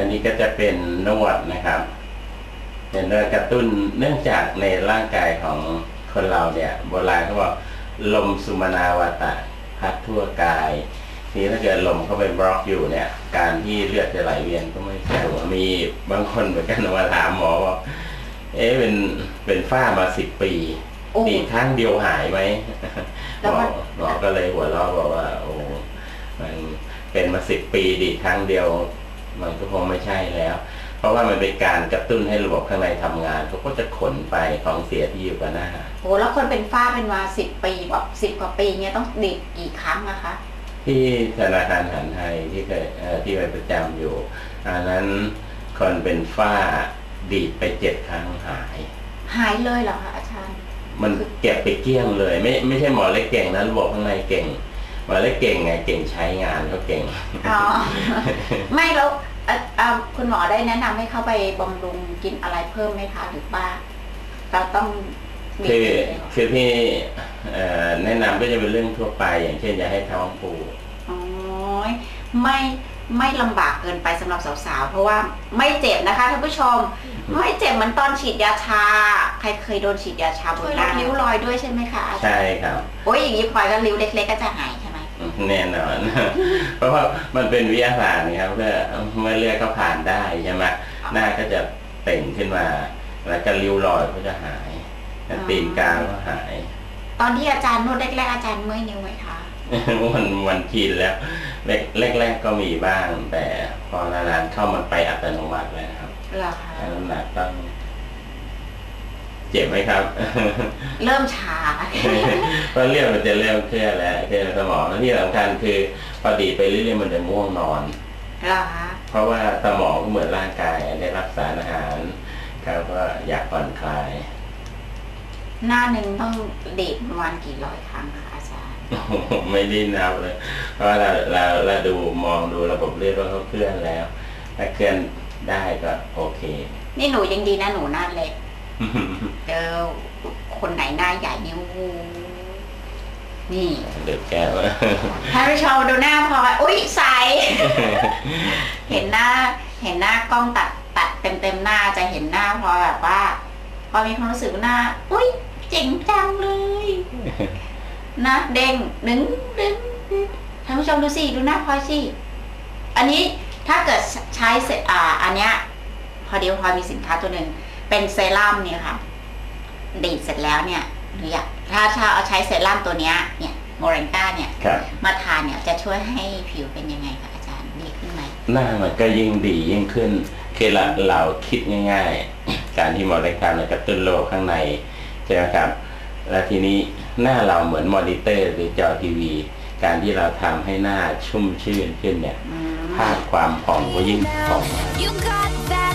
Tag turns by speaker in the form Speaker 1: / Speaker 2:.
Speaker 1: ันนี้ก็จะเป็นนวดนะครับเป็นนวดกระตุ้นเนื่องจากในร่างกายของคนเราเนี่ยโบราณเขาบอกลมสุมนาวตะพัดทั่วกายทีนี้ถ้าเกิดลมเข้าไปบล็อกอยู่เนี่ย การที่เลือดจะไหลเวียนก็ไม่สะดวกมีบางคนเหมือนกันมาถามหมอว่าเอ๊ะเป็นเป็นฝ้ามาสิบปีปีครั้งเดียวหายไหมหมอหมอก็เลยหัวเราะบอกว่า โอ้มันเป็นมาสิบปีดีครั้งเดียว มันก็คงไม่ใช่แล้ว เพราะว่ามันเป็นการกระตุ้นให้ระบบข้างในทำงานเขาก็จะขนไปของเสียที่อยู่กับหน้า
Speaker 2: โหแล้วคนเป็นฝ้าเป็นมาสิบปีแบบสิบกว่าปีเงี้ยต้องดีดกี่ครั้งนะคะ
Speaker 1: ที่ธนาคารหันไทยที่เคยเอ่อที่ไปประจำอยู่อันนั้นคนเป็นฝ้าดีดไปเจ็ดครั้งหาย
Speaker 2: หายเลยเหรอคะอาจารย์
Speaker 1: มันเก็บไปเกลี้ยงเลย ไม่ไม่ใช่หมอเล็กเก่งนะระบบข้างในเก่งหมอเล็กเก่งไงเก่งใช้งานก็เก่ง
Speaker 2: อ๋อ ไม่แล้วเอ่อเอ่อคุณหมอได้แนะนำให้เข้าไปบำรุงกินอะไรเพิ่มไหมคะหรือว่าเราต้องมี
Speaker 1: คือ
Speaker 2: เองเหรอ
Speaker 1: คือที่เอ่อแนะนำก็จะเป็นเรื่องทั่วไป อย่างเช่นจะให้ท้องผูก
Speaker 2: อ๋อไม่ไม่ลำบากเกินไปสำหรับสาวๆ เพราะว่าไม่เจ็บนะคะท่านผู้ชม ไม่เจ็บเหมือนตอนฉีดยาชา ใครเคยโดนฉีดยาชาบนหน้าริ้วรอยด้วยใช่ไหมคะอาจารย์
Speaker 1: ใช่ครับ
Speaker 2: โอ้ยอย่างนี้พลอยก็ริ้วเล็ก ๆ ก็จะหายใช่ไหม
Speaker 1: แน่นอน เพราะว่ามันเป็นวิทยาศาสตร์นะครับเมื่อเมื่อเลือดเขาผ่านได้ใช่ไหมหน้าก็จะเต่งขึ้นมา แล้วก็ริ้วรอยก็จะหายแล้วตีนกาก็หาย
Speaker 2: ตอนที่อาจารย์นวดแรกๆอาจารย์เมื่อยนิ้วไหมคะ
Speaker 1: มันมันชินแล้วแรกแรกๆก็มีบ้าง แต่พอนานๆเข้ามันไปอัตโนมัติแล้วนะครับ
Speaker 2: เหรอคะ
Speaker 1: น้ำหนักต้อง เจ็บไหมครับ
Speaker 2: เริ่มชา
Speaker 1: เพราะเลือดมันจะเริ่มเคลื่อนแล้วเคลื่อนสมองแล้วที่สำคัญคือพอดีไปเรื่อยๆมันจะง่วงนอน
Speaker 2: เหรอคะ
Speaker 1: เพราะว่าสมองก็เหมือนร่างกายได้รับสารอาหารเขาก็อยากผ่อนคลาย
Speaker 2: หน้าหนึ่งต้องเดทประมาณกี่ร้อยครั้งคะอาจารย์
Speaker 1: ไม่ได้นับเลย เพราะว่าเราเราเราดูมองดูระบบเลือดว่าเขาเคลื่อนแล้ว ถ้าเคลื่อนได้ก็โอเค
Speaker 2: นี่หนูยังดีนะหนูหน้าเล็ก เจอคนไหนหน้าใหญ่นิ้วนี่
Speaker 1: เดือดแก้ว
Speaker 2: ท่านผู้ชมดูหน้าพลอยอุ้ยใส เห็นหน้า เห็นหน้ากล้องตัดตัดเต็มเต็มๆหน้าจะเห็นหน้าพลอยแบบว่าพอมีความรู้สึกว่าหน้า อุ้ยเจ๋งจังเลยนะเด้งดึงดึงดึงท่านผู้ชมดูสิดูหน้าพลอยสิอันนี้ถ้าเกิดใช้เสร็จอ่า อันเนี้ย พอดีพลอยมีสินค้าตัวหนึ่ง เป็นเซรั่มเนี่ยค่ะ ดีดเสร็จแล้วเนี่ยหรืออยากถ้าถ้าเอาใช้เซรั่มตัวเนี้ยเนี่ยโมเรนก้าเนี่ย
Speaker 1: ครับ
Speaker 2: มาทานเนี่ยจะช่วยให้ผิวเป็นยังไงคะอาจารย์ดีขึ้นไหม
Speaker 1: หน้ามันก็ยิ่งดียิ่งขึ้นคือเราเราคิดง่าย ๆ การที่หมอเล็กทำเนี่ยกระตุ้นโลกข้างในใช่ไหมครับ แล้วทีนี้หน้าเราเหมือนมอนิเตอร์หรือจอทีวี การที่เราทำให้หน้าชุ่มชื่นขึ้นเนี่ย
Speaker 2: อืม
Speaker 1: ภาพความผ่องก็ยิ่งผ่อง
Speaker 3: You got that